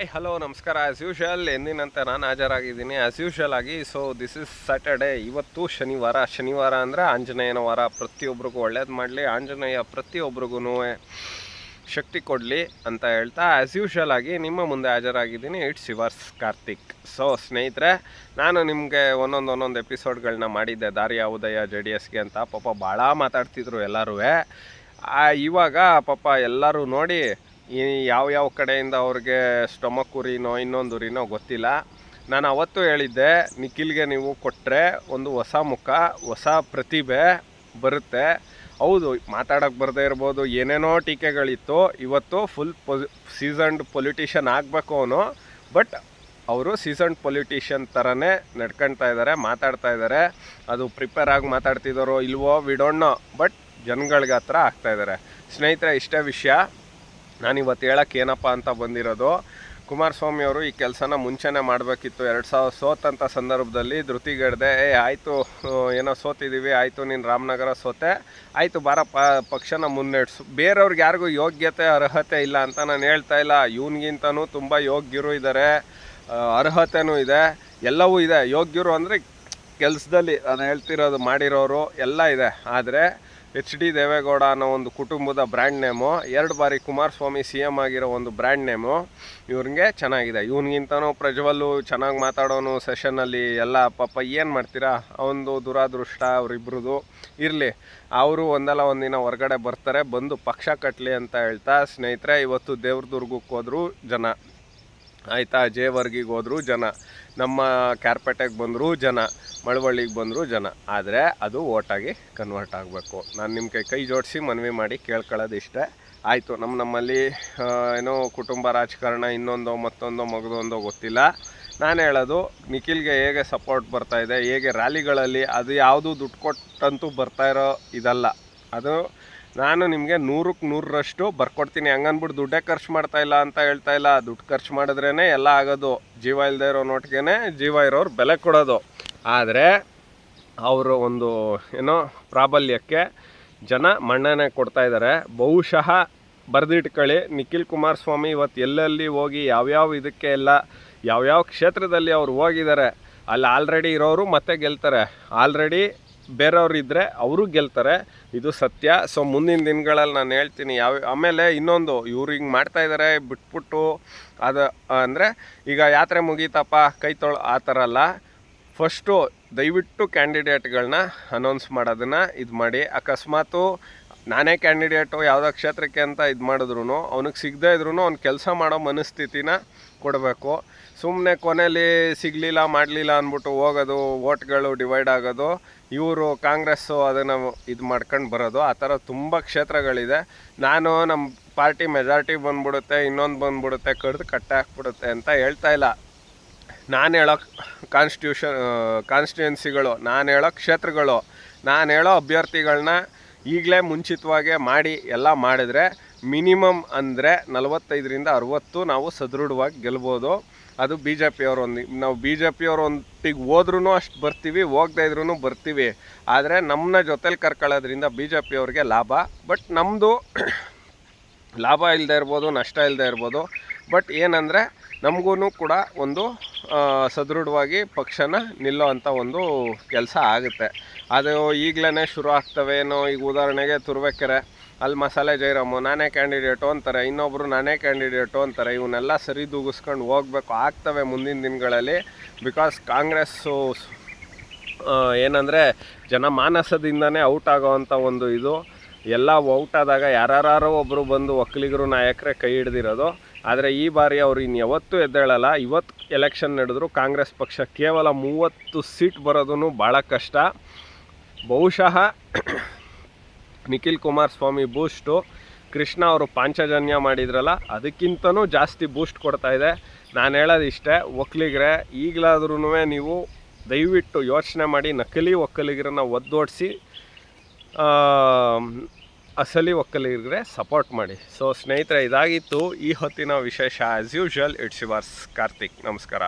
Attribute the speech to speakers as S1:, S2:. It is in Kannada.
S1: ಹಾಯ್ ಹಲೋ ನಮಸ್ಕಾರ. ಆ್ಯಸ್ ಯೂಶಲ್ ಎಂದಿನಂತೆ ನಾನು ಹಾಜರಾಗಿದ್ದೀನಿ. ಆ್ಯಸ್ ಯೂಶಲ್ ಆಗಿ ಸೊ ದಿಸ್ ಇಸ್ ಸ್ಯಾಟರ್ಡೇ ಇವತ್ತು ಶನಿವಾರ. ಶನಿವಾರ ಅಂದರೆ ಆಂಜನೇಯನ ವಾರ. ಪ್ರತಿಯೊಬ್ಬರಿಗೂ ಒಳ್ಳೇದು ಮಾಡಲಿ. ಆಂಜನೇಯ ಪ್ರತಿಯೊಬ್ಬರಿಗೂ ಶಕ್ತಿ ಕೊಡಲಿ ಅಂತ ಹೇಳ್ತಾ ಆ್ಯಸ್ ಯೂಶಲ್ ಆಗಿ ನಿಮ್ಮ ಮುಂದೆ ಹಾಜರಾಗಿದ್ದೀನಿ. It's yours Karthik. ಸೊ ಸ್ನೇಹಿತರೆ, ನಾನು ನಿಮಗೆ ಒಂದೊಂದು ಒಂದೊಂದು ಎಪಿಸೋಡ್ಗಳನ್ನ ಮಾಡಿದ್ದೆ. ದಾರಿಯ ಉದಯ ಜೆ ಡಿ ಎಸ್ಗೆ ಅಂತ. ಪಾಪ ಭಾಳ ಮಾತಾಡ್ತಿದ್ರು ಎಲ್ಲರೂ ಇವಾಗ ಪಾಪ ಎಲ್ಲರೂ ನೋಡಿ ಈ ಯಾವ ಯಾವ ಕಡೆಯಿಂದ ಅವ್ರಿಗೆ ಸ್ಟೊಮಕ್ ಉರಿನೋ ಇನ್ನೊಂದು ಉರಿನೋ ಗೊತ್ತಿಲ್ಲ. ನಾನು ಅವತ್ತು ಹೇಳಿದ್ದೆ, ನಿಖಿಲ್ಗೆ ನೀವು ಕೊಟ್ಟರೆ ಒಂದು ಹೊಸ ಮುಖ, ಹೊಸ ಪ್ರತಿಭೆ ಬರುತ್ತೆ. ಹೌದು ಮಾತಾಡೋಕ್ಕೆ ಬರದೇ ಇರ್ಬೋದು, ಏನೇನೋ ಟೀಕೆಗಳಿತ್ತು. ಇವತ್ತು ಫುಲ್ ಪೊ ಸೀಸನ್ಡ್ ಪೊಲಿಟಿಷಿಯನ್ ಆಗಬೇಕು ಅವನು. ಬಟ್ ಅವರು ಸೀಸನ್ಡ್ ಪೊಲಿಟಿಷಿಯನ್ ಥರನೇ ನಡ್ಕೊಳ್ತಾ ಇದ್ದಾರೆ ಮಾತಾಡ್ತಾ ಇದ್ದಾರೆ ಅದು ಪ್ರಿಪೇರ್ ಆಗಿ ಮಾತಾಡ್ತಿದ್ದಾರೋ ಇಲ್ವೋ ವಿಡೋಣ್ಣೋ ಬಟ್ ಜನಗಳಿಗೆ ಹತ್ರ ಆಗ್ತಾ ಇದ್ದಾರೆ ಸ್ನೇಹಿತರೆ, ಇಷ್ಟೇ ವಿಷಯ. ನಾನು ಇವತ್ತು ಹೇಳಕ್ಕೆ ಏನಪ್ಪ ಅಂತ ಬಂದಿರೋದು, ಕುಮಾರಸ್ವಾಮಿ ಅವರು ಈ ಕೆಲಸನ ಮುಂಚೆನೇ ಮಾಡಬೇಕಿತ್ತು. ಎರಡು ಸಾವಿರ ಸೋತಂಥ ಸಂದರ್ಭದಲ್ಲಿ ಧೃತಿಗೆಡ್ದೆ, ಏ, ಆಯಿತು ಏನೋ ಸೋತಿದ್ದೀವಿ ಆಯಿತು, ನೀನು ರಾಮನಗರ ಸೋತೆ, ಆಯಿತು, ಬಾರ, ಪ, ಪಕ್ಷನ ಮುನ್ನಡೆಸು. ಬೇರೆಯವ್ರಿಗೆ ಯಾರಿಗೂ ಯೋಗ್ಯತೆ, ಅರ್ಹತೆ ಇಲ್ಲ ಅಂತ ನಾನು ಹೇಳ್ತಾ ಇಲ್ಲ. ಇವನಿಗಿಂತನೂ ತುಂಬ ಯೋಗ್ಯರು ಇದ್ದಾರೆ ಅರ್ಹತೆನೂ ಇದೆ, ಎಲ್ಲವೂ ಇದೆ. ಯೋಗ್ಯರು ಅಂದರೆ ಕೆಲಸದಲ್ಲಿ ನಾನು ಹೇಳ್ತಿರೋದು ಮಾಡಿರೋರು ಎಲ್ಲ ಇದೆ. ಆದರೆ ಎಚ್ ಡಿ ದೇವೇಗೌಡ ಅನ್ನೋ ಒಂದು ಕುಟುಂಬದ ಬ್ರ್ಯಾಂಡ್ ನೇಮು ಎರಡು ಬಾರಿ ಕುಮಾರಸ್ವಾಮಿ ಸಿ ಎಂ ಆಗಿರೋ ಒಂದು ಬ್ರ್ಯಾಂಡ್ ನೇಮು ಇವ್ರಿಗೆ ಚೆನ್ನಾಗಿದೆ. ಇವನಿಗಿಂತನೂ ಪ್ರಜ್ವಲ್ಲು, ಚೆನ್ನಾಗಿ ಮಾತಾಡೋನು ಸೆಷನ್ನಲ್ಲಿ ಎಲ್ಲ ಪಾಪ ಏನು ಮಾಡ್ತೀರಾ? ಅವನದು ದುರಾದೃಷ್ಟ ಅವರಿಬ್ರದ್ದು ಇರಲಿ, ಅವರು ಒಂದಲ್ಲ ಒಂದಿನ ಹೊರಗಡೆ ಬರ್ತಾರೆ, ಬಂದು ಪಕ್ಷ ಕಟ್ಟಲಿ ಅಂತ ಹೇಳ್ತಾ, ಸ್ನೇಹಿತರೆ, ಇವತ್ತು ದೇವ್ರದುರ್ಗಕ್ಕೆ ಹೋದ್ರು ಜನ. ಆಯಿತಾ, ಜೇವರ್ಗಿಗೆ ಹೋದರೂ ಜನ, ನಮ್ಮ ಕ್ಯಾರ್ಪೇಟೆಗೆ ಬಂದರೂ ಜನ, ಮಳವಳ್ಳಿಗೆ ಬಂದರೂ ಜನ, ಆದರೆ ಅದು ಓಟಾಗಿ ಕನ್ವರ್ಟ್ ಆಗಬೇಕು. ನಾನು ನಿಮ್ಮ ಕೈ ಕೈ ಜೋಡಿಸಿ ಮನವಿ ಮಾಡಿ ಕೇಳ್ಕೊಳ್ಳೋದು ಇಷ್ಟೇ ಆಯಿತು ನಮ್ಮ ನಮ್ಮಲ್ಲಿ ಏನೋ ಕುಟುಂಬ ರಾಜಕಾರಣ, ಇನ್ನೊಂದೋ ಮತ್ತೊಂದೋ ಮಗದೊಂದೋ ಗೊತ್ತಿಲ್ಲ. ನಾನು ಹೇಳೋದು, ನಿಖಿಲ್ಗೆ ಹೇಗೆ ಸಪೋರ್ಟ್ ಬರ್ತಾಯಿದೆ ಹೇಗೆ ರ್ಯಾಲಿಗಳಲ್ಲಿ ಅದು ಯಾವುದು ದುಡ್ಡು ಕೊಟ್ಟಂತೂ ಬರ್ತಾ ಇರೋ ಇದಲ್ಲ. ಅದು ನಾನು ನಿಮಗೆ ನೂರಕ್ಕೆ ನೂರರಷ್ಟು ಬರ್ಕೊಡ್ತೀನಿ. ಹಂಗನ್ಬಿಟ್ಟು ದುಡ್ಡೇ ಖರ್ಚು ಮಾಡ್ತಾ ಇಲ್ಲ ಅಂತ ಹೇಳ್ತಾ ಇಲ್ಲ. ದುಡ್ಡು ಖರ್ಚು ಮಾಡಿದ್ರೇ ಎಲ್ಲ ಆಗೋದು. ಜೀವ ಇಲ್ಲದೆ ಇರೋ ನೋಟಿಗೆ ಜೀವ ಇರೋರು ಬೆಲೆ ಕೊಡೋದು. ಆದರೆ ಅವರು ಒಂದು ಏನೋ ಪ್ರಾಬಲ್ಯಕ್ಕೆ ಜನ ಮಣ್ಣನೆ ಕೊಡ್ತಾ ಇದ್ದಾರೆ ಬಹುಶಃ ಬರೆದಿಟ್ಕೊಳ್ಳಿ. ನಿಖಿಲ್ ಕುಮಾರಸ್ವಾಮಿ ಇವತ್ತು ಎಲ್ಲೆಲ್ಲಿ ಹೋಗಿ, ಯಾವ್ಯಾವ ಇದಕ್ಕೆ ಎಲ್ಲ, ಯಾವ್ಯಾವ ಕ್ಷೇತ್ರದಲ್ಲಿ ಅವ್ರು ಹೋಗಿದ್ದಾರೆ ಅಲ್ಲಿ ಆಲ್ರೆಡಿ ಇರೋರು ಮತ್ತೆ ಗೆಲ್ತಾರೆ. ಆಲ್ರೆಡಿ ಬೇರೆಯವ್ರು ಇದ್ದರೆ ಅವರು ಗೆಲ್ತಾರೆ. ಇದು ಸತ್ಯ. ಸೊ ಮುಂದಿನ ದಿನಗಳಲ್ಲಿ ನಾನು ಹೇಳ್ತೀನಿ ಯಾವ, ಆಮೇಲೆ ಇನ್ನೊಂದು, ಇವ್ರು ಹಿಂಗೆ ಮಾಡ್ತಾ ಇದ್ದಾರೆ ಬಿಟ್ಬಿಟ್ಟು ಅದು, ಅಂದರೆ ಈಗ ಯಾತ್ರೆ ಮುಗೀತಪ್ಪ, ಕೈ ತೊಳ್, ಆ ಥರ ಅಲ್ಲ. ಫಸ್ಟು ದಯವಿಟ್ಟು ಕ್ಯಾಂಡಿಡೇಟ್ಗಳನ್ನ ಅನೌನ್ಸ್ ಮಾಡೋದನ್ನು ಇದು ಮಾಡಿ. ಅಕಸ್ಮಾತು ನಾನೇ ಕ್ಯಾಂಡಿಡೇಟು, ಯಾವುದೋ ಕ್ಷೇತ್ರಕ್ಕೆ ಅಂತ ಇದು ಮಾಡಿದ್ರು ಅವನಿಗೆ ಸಿಗದೇ ಇದ್ರೂ ಅವ್ನು ಕೆಲಸ ಮಾಡೋ ಮನಸ್ಥಿತಿನ ಕೊಡಬೇಕು. ಸುಮ್ಮನೆ ಕೊನೆಯಲ್ಲಿ ಸಿಗಲಿಲ್ಲ, ಮಾಡಲಿಲ್ಲ ಅಂದ್ಬಿಟ್ಟು ಹೋಗೋದು ಓಟ್ಗಳು ಡಿವೈಡ್ ಆಗೋದು, ಇವರು ಕಾಂಗ್ರೆಸ್ಸು ಅದನ್ನು ಇದು ಮಾಡ್ಕೊಂಡು ಬರೋದು, ಆ ಥರ ತುಂಬ ಕ್ಷೇತ್ರಗಳಿದೆ. ನಾನು ನಮ್ಮ ಪಾರ್ಟಿ ಮೆಜಾರಿಟಿ ಬಂದ್ಬಿಡುತ್ತೆ, ಇನ್ನೊಂದು ಬಂದ್ಬಿಡುತ್ತೆ, ಕಡ್ದು ಕಟ್ಟೆ ಹಾಕ್ಬಿಡುತ್ತೆ ಅಂತ ಹೇಳ್ತಾ ಇಲ್ಲ. ನಾನು ಹೇಳೋ ಕಾನ್ಸ್ಟಿಟ್ಯೂಷನ್ ಕಾನ್ಸ್ಟಿಟ್ಯೂನ್ಸಿಗಳು ನಾನು ಹೇಳೋ ಕ್ಷೇತ್ರಗಳು, ನಾನು ಹೇಳೋ ಅಭ್ಯರ್ಥಿಗಳನ್ನ ಈಗಲೇ ಮುಂಚಿತವಾಗೇ ಮಾಡಿ ಎಲ್ಲ ಮಾಡಿದರೆ ಮಿನಿಮಮ್ ಅಂದರೆ ನಲವತ್ತೈದರಿಂದ ಅರುವತ್ತು ನಾವು ಸದೃಢವಾಗಿ ಗೆಲ್ಬೋದು. ಅದು ಬಿ ಜೆ ಪಿಯವ್ರು ನಾವು ಬಿ ಜೆ ಪಿಯವ್ರು ಒಂದಿಗೆ ಹೋದ್ರೂ ಅಷ್ಟು ಬರ್ತೀವಿ, ಹೋಗದೇ ಇದ್ರೂ ಬರ್ತೀವಿ. ಆದರೆ ನಮ್ಮನ್ನ ಜೊತೇಲಿ ಕರ್ಕೊಳ್ಳೋದ್ರಿಂದ ಬಿ ಜೆ ಪಿಯವ್ರಿಗೆ ಲಾಭ. ಬಟ್ ನಮ್ಮದು ಲಾಭ ಇಲ್ಲದೆ ಇರ್ಬೋದು, ನಷ್ಟ ಇಲ್ಲದೆ ಇರ್ಬೋದು. ಬಟ್ ಏನಂದರೆ ನಮಗೂ ಕೂಡ ಒಂದು ಸದೃಢವಾಗಿ ಪಕ್ಷನ ನಿಲ್ಲೋ ಅಂಥ ಒಂದು ಕೆಲಸ ಆಗುತ್ತೆ. ಅದು ಈಗಲೇ ಶುರು ಆಗ್ತವೇನೋ ಈಗ ಉದಾಹರಣೆಗೆ ತುರುವೇಕೆರೆ, ಅಲ್ಲಿ ಮಸಾಲೆ ಜೈರಾಮು, ನಾನೇ ಕ್ಯಾಂಡಿಡೇಟು ಅಂತಾರೆ ಇನ್ನೊಬ್ಬರು ನಾನೇ ಕ್ಯಾಂಡಿಡೇಟು ಅಂತಾರೆ, ಇವನ್ನೆಲ್ಲ ಸರಿ ದೂಗಿಸ್ಕೊಂಡು ಹೋಗ್ಬೇಕು, ಆಗ್ತವೆ ಮುಂದಿನ ದಿನಗಳಲ್ಲಿ ಬಿಕಾಸ್ ಕಾಂಗ್ರೆಸ್ಸು ಏನಂದರೆ ಜನಮಾನಸದಿಂದನೇ ಔಟ್ ಆಗೋವಂಥ ಒಂದು ಇದು. ಎಲ್ಲ ಔಟ್ ಆದಾಗ ಯಾರ್ಯಾರೋ ಒಬ್ಬರು ಬಂದು ಒಕ್ಕಲಿಗರು ನಾಯಕರೇ ಕೈ ಹಿಡ್ದಿರೋದು. ಆದರೆ ಈ ಬಾರಿ ಅವ್ರು ಇನ್ನು ಯಾವತ್ತೂ ಎದ್ದೇಳಲ್ಲ. ಇವತ್ತು ಎಲೆಕ್ಷನ್ ನಡೆದ್ರು ಕಾಂಗ್ರೆಸ್ ಪಕ್ಷ ಕೇವಲ ಮೂವತ್ತು ಸೀಟ್ ಬರೋದು ಭಾಳ ಕಷ್ಟ. ಬಹುಶಃ ನಿಖಿಲ್ ಕುಮಾರಸ್ವಾಮಿ ಬೂಸ್ಟು ಕೃಷ್ಣ ಅವರು ಪಾಂಚಜನ್ಯ ಮಾಡಿದ್ರಲ್ಲ, ಅದಕ್ಕಿಂತನೂ ಜಾಸ್ತಿ ಬೂಸ್ಟ್ ಕೊಡ್ತಾ ಇದೆ. ನಾನು ಹೇಳೋದು ಇಷ್ಟೇ ಒಕ್ಕಲಿಗರೆ ಈಗಲಾದ್ರೂ ನೀವು ದಯವಿಟ್ಟು ಯೋಚನೆ ಮಾಡಿ, ನಕಲಿ ಒಕ್ಕಲಿಗರನ್ನ ಒದ್ದೋಡಿಸಿ ಅಸಲಿ ಒಕ್ಕಲಿಗರಿಗೆ ಸಪೋರ್ಟ್ ಮಾಡಿ. ಸೊ ಸ್ನೇಹಿತರೆ, ಇದಾಗಿತ್ತು ಈ ಹೊತ್ತಿನ ವಿಶೇಷ as usual it's yours Karthik. ನಮಸ್ಕಾರ.